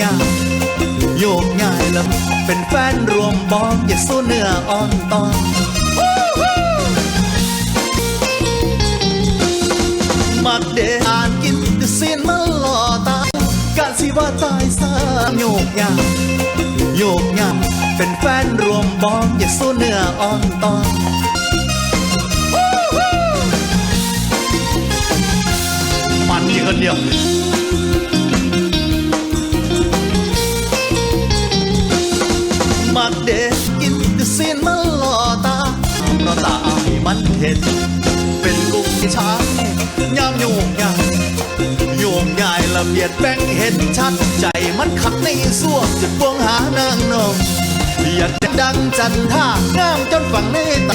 ยาโยกง่ายล้วเป็นแฟนรวมบองอย่าสู้เนื้ออ่อนตอนมักเดอ่านกินแต่สิ้นมันหล่อตาการสิว่าตายซามโยกยากโยกยากเป็นแฟนรวมบองอย่าสู้เนื้ออ่อนตอนมันมีคนเดียว มันเด็กินแต่สิ้นมันหล่อตาเพราะตาอายมันเห็น เป็นกุ้งกี่ช้างยามโยงยายโยงยายละเบียดแป้งเห็นชัดใจมันขับในส้วมจะพวงหานางนมอยากดังจันท่างามจนฝังในเต